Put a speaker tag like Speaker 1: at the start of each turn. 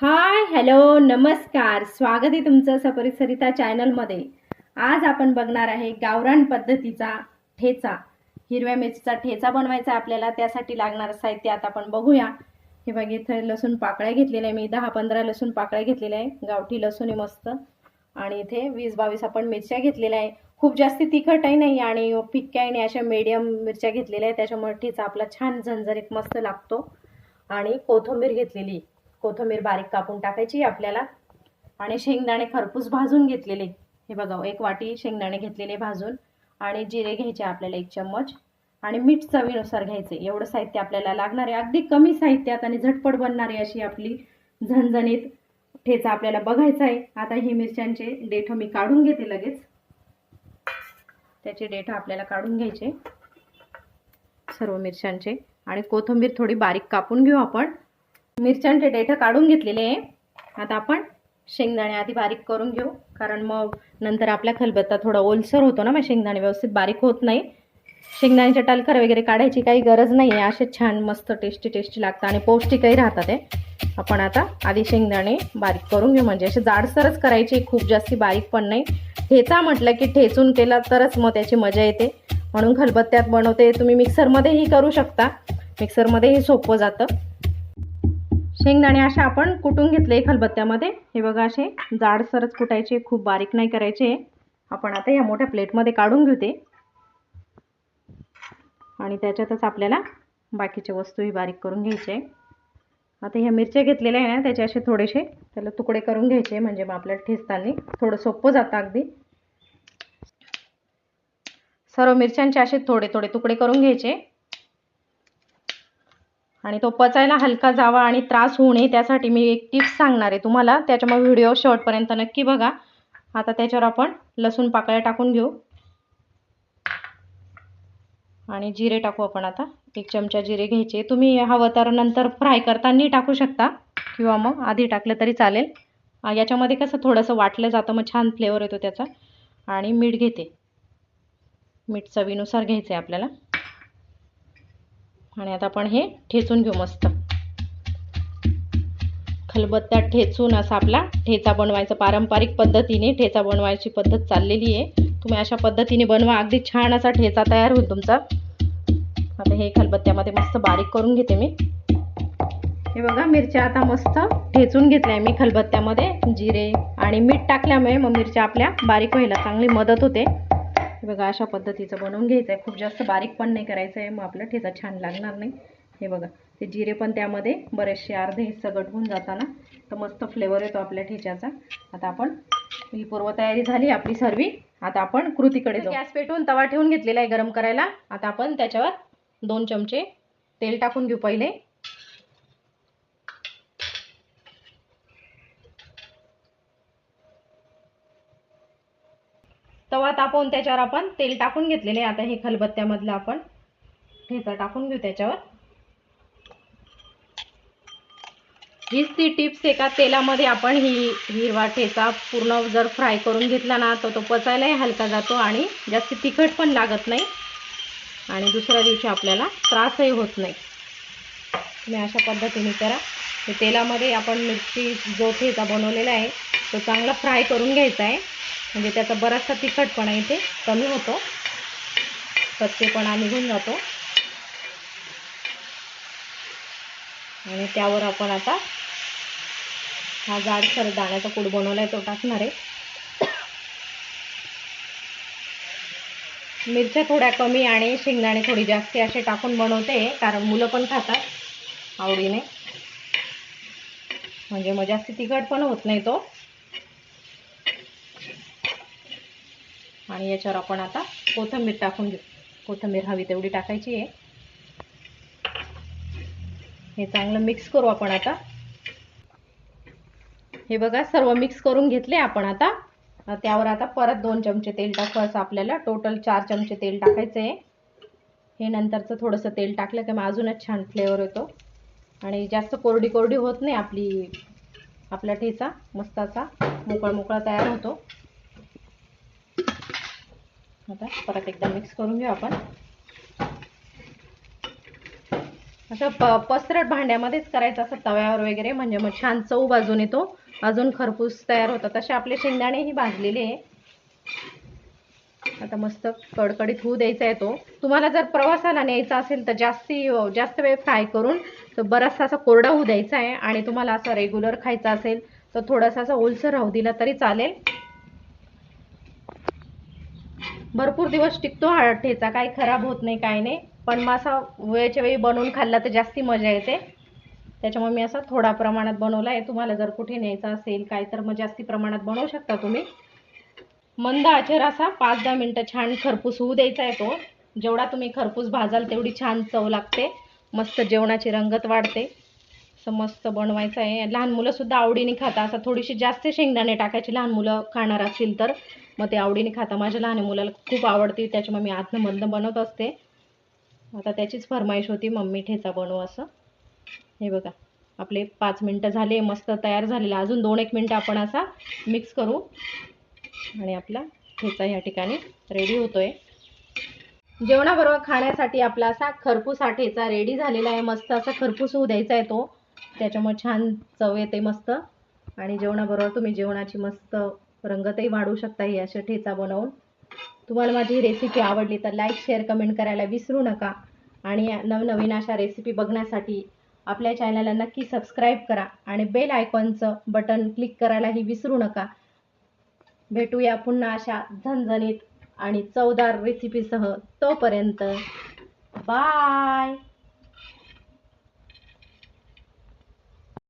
Speaker 1: Hi hello नमस्कार. स्वागत आहे तुमचं सपरिसरिता चॅनलमध्ये. आज आपण बघणार आहे गावरान पद्धतीचा ठेचा. हिरव्या मिरचीचा ठेचा बनवायचा आहे आपल्याला. त्यासाठी लागणारं साहित्य आता आपण बघूया. हे बघ इथं लसूण पाकळ्या घेतलेल्या आहे मी. दहा पंधरा लसूण पाकळ्या घेतलेल्या आहे. गावठी लसूण आहे मस्त. आणि इथे वीस बावीस आपण मिरच्या घेतलेल्या आहे. खूप जास्त तिखटही नाही आणि फिक्क्याही नाही अशा मीडियम मिरच्या घेतलेल्या आहे. त्याच्यामुळे ठेचा आपला छान झणझणीत मस्त लागतो. आणि कोथिंबीर घेतलेली. कोथिंबीर बारीक कापून टाकायची आपल्याला. आणि शेंगदाणे खरपूस भाजून घेतलेले. हे बघा एक वाटी शेंगदाणे घेतलेले भाजून. आणि जिरे घ्यायचे आपल्याला एक चम्मच. आणि मीठ चवीनुसार घ्यायचे. एवढं साहित्य आपल्याला लागणार आहे अगदी कमी साहित्यात आणि झटपट बनणारी अशी आपली झणझणीत ठेचा आपल्याला बघायचा आहे. आता ही मिरच्यांचे देठ मी काढून घेते लगेच. त्याचे देठ आपल्याला काढून घ्यायचे. सर्व मिरच्यांचे. आणि कोथिंबीर थोडी बारीक कापून घेऊ आपण. मिरच्यांचे डेट काढून घेतलेले आहे. आता आपण शेंगदाणे आधी बारीक करून घेऊ. कारण मग नंतर आपल्या खलबत्ता थोडा ओलसर होतो ना मग शेंगदाणे व्यवस्थित बारीक होत नाही. शेंगदाण्याच्या टलकर वगैरे काढायची काही गरज नाही आहे असे छान मस्त टेस्टी टेस्टी लागतं आणि पौष्टिकही राहतात ते आपण आता आधी शेंगदाणे बारीक करून घेऊ. म्हणजे असे जाडसरच करायचे खूप जास्ती बारीक पण नाही. ठेचा म्हटलं की ठेचून केला तरच मग त्याची मजा येते. म्हणून खलबत्त्यात बनवते. तुम्ही मिक्सरमध्येही करू शकता. मिक्सरमध्येही सोपं जातं. शेंगदाणे असे आपण कुटून घेतले खलबत्त्यामध्ये. हे बघा असे जाडसरच कुटायचे खूप बारीक नाही करायचे. आपण आता या मोठ्या प्लेटमध्ये काढून घेऊ ते आणि त्याच्यातच आपल्याला बाकीच्या वस्तूही बारीक करून घ्यायचे. आता ह्या मिरच्या घेतलेल्या आहे ना त्याचे असे थोडेसे त्याला तुकडे करून घ्यायचे म्हणजे मग आपल्याला ठेचताना थोडं सोपं जातं अगदी. सर्व मिरच्यांचे असे थोडे थोडे तुकडे करून घ्यायचे. आणि तो पचायला हलका जावा आणि त्रास होऊ नये त्यासाठी मी एक टिप्स सांगणार आहे तुम्हाला. त्याच्यामुळे व्हिडिओ शेवटपर्यंत नक्की बघा. आता त्याच्यावर आपण लसूण पाकळ्या टाकून घेऊ. आणि जिरे टाकू आपण आता. एक चमचा जिरे घ्यायचे. तुम्ही हवं तर नंतर फ्राय करताना टाकू शकता. किंवा मग आधी टाकलं तरी चालेल. याच्यामध्ये कसं थोडंसं वाटलं जातं मग छान फ्लेवर येतो त्याचा. आणि मीठ घेते. मीठ चवीनुसार घ्यायचं आहे आपल्याला. आणि आता आपण हे ठेचून घेऊ मस्त. खलबत्त्यात ठेचून असा आपला ठेचा बनवायचा पारंपरिक पद्धतीने ठेचा बनवायची पद्धत चाललेली आहे. तुम्ही अशा पद्धतीने बनवा अगदी छान असा ठेचा तयार होईल तुमचा. आता हे खलबत्त्यामध्ये मस्त बारीक करून घेते मी. हे बघा मिरच्या आता मस्त ठेचून घेतल्या मी खलबत्त्यामध्ये. जिरे आणि मीठ टाकल्यामुळे मग मिरच्या आपल्या बारीक व्हायला चांगली मदत होते. हे बघा अशा पद्धतीचं बनवून घ्यायचं आहे खूप जास्त बारीक पण नाही करायचं आहे मग आपला ठेचा छान लागणार नाही. हे बघा ते जिरे पण त्यामध्ये बरेचसे अर्धे हिस्सा गटवून जाताना. तर मस्त फ्लेवर येतो आपल्या ठेच्याचा. आता आपण ही पूर्वतयारी झाली आपली सर्वी. आता आपण कृतीकडे जाऊ. गॅस पेटवून तवा ठेवून घेतलेला आहे गरम करायला. आता आपण त्याच्यावर दोन चमचे तेल टाकून घेऊ पहिले. तवा तापवून त्याच्यावर आपण तेल टाकून घेतलेले आता हे खलबत्त्यामधलं आपण ठेचा टाकून घेऊ त्याच्यावर. हीच ती टिप्स एका तेलामध्ये आपण ही हिरवा ठेचा पूर्ण जर फ्राय करून घेतला ना तर तो पचायलाही हलका जातो आणि जास्त तिखट पण लागत नाही. आणि दुसऱ्या दिवशी आपल्याला त्रासही होत नाही. तुम्ही अशा पद्धतीने करा. तेलामध्ये आपण मिरची जो ठेचा बनवलेला आहे तो चांगला फ्राय करून घ्यायचा आहे. म्हणजे त्याचा बराचसा तिखटपणा इथे कमी होतो. कच्चेपणा निघून जातो. आणि त्यावर आपण आता हा जाडसर दाण्याचा कूड बनवला आहे तो टाकणार आहे. मिरच्या थोड्या कमी आणि शेंगदाणे थोडी जास्ती असे टाकून बनवते कारण मुलं पण खातात आवडीने. म्हणजे मग जास्ती तिखट पण होत नाही तो. आणि याच्यावर आपण आता कोथिंबीर टाकून घेऊ. कोथिंबीर हवी तेवढी टाकायची आहे. हे चांगलं मिक्स करू आपण आता. हे बघा सर्व मिक्स करून घेतले आपण आता. त्यावर आता परत दोन चमचे तेल टाकू असं आपल्याला टोटल चार चमचे तेल टाकायचं आहे. हे नंतरचं थोडंसं तेल टाकलं की मग अजूनच छान फ्लेवर येतो. आणि जास्त कोरडी कोरडी होत नाही आपली आपला ठेचा मस्त असा मोकळा मोकळा तयार होतो. आता परत एकदा मिक्स करून घेऊ आपण. असं प पसरट भांड्यामध्येच करायचं असं तव्यावर वगैरे म्हणजे मग छान चव बाजून येतो. अजून खरपूस तयार होतं तसे आपले शेंगदाणेही भाजलेले आहे. आता मस्त कडकडीत होऊ द्यायचा आहे तो. तुम्हाला जर प्रवासाला न्यायचा असेल तर जास्ती जास्त वेळ फ्राय करून तर बराचसा असा कोरडा होऊ द्यायचा आहे. आणि तुम्हाला असं रेग्युलर खायचा असेल तर थोडासा असा ओलसर राहू दिला तरी चालेल. भरपूर दिवस टिकतो हा ठेचा काही खराब होत नाही काही नाही. पण मग असा वेळच्या वेळी बनवून खाल्ला तर जास्ती मजा येते. त्याच्यामुळे मी असा थोडा प्रमाणात बनवला आहे. तुम्हाला जर कुठे न्यायचा असेल काय तर मग जास्ती प्रमाणात बनवू शकता तुम्ही. मंद आचेर असा पाच दहा मिनटं छान खरपूस होऊ द्यायचा आहे तो. जेवढा तुम्ही खरपूस भाजाल तेवढी छान चव लागते. मस्त जेवणाची रंगत वाढते. असं मस्त बनवायचं आहे. लहान मुलंसुद्धा आवडीने खाता असं थोडीशी जास्त शेंगदाणे टाकायची. लहान मुलं खाणार असतील तर. मग ते आवडीने खाता माझ्या लहान मुलाला खूप आवडते. त्याच्यामुळे मी आतनं मधनं बनवत असते. आता त्याचीच फरमाईश होती. मम्मी ठेचा बनवू असं. हे बघा. आपले पाच मिनटं झाले. मस्त तयार झालेला. अजून दोन एक मिनटं आपण असा मिक्स करू. आणि आपला ठेचा या ठिकाणी रेडी होतोय. जेवणाबरोबर खाण्यासाठी आपला असा खरपूस हा ठेचा रेडी झालेला आहे. मस्त असा खरपूस होऊ द्यायचा आहे तो. त्याच्यामुळे छान चव येते मस्त. आणि जेवणाबरोबर तुम्ही जेवणाची मस्त रंगतही वाढवू शकता ही अशा ठेचा बनवून. तुम्हाला माझी रेसिपी आवडली तर लाईक शेअर कमेंट करायला विसरू नका. आणि नवनवीन अशा रेसिपी बघण्यासाठी आपल्या चॅनलला नक्की सबस्क्राईब करा आणि बेल आयकॉनचं बटन क्लिक करायलाही विसरू नका. भेटूया पुन्हा अशा झणझणीत आणि चवदार रेसिपीसह तोपर्यंत. बाय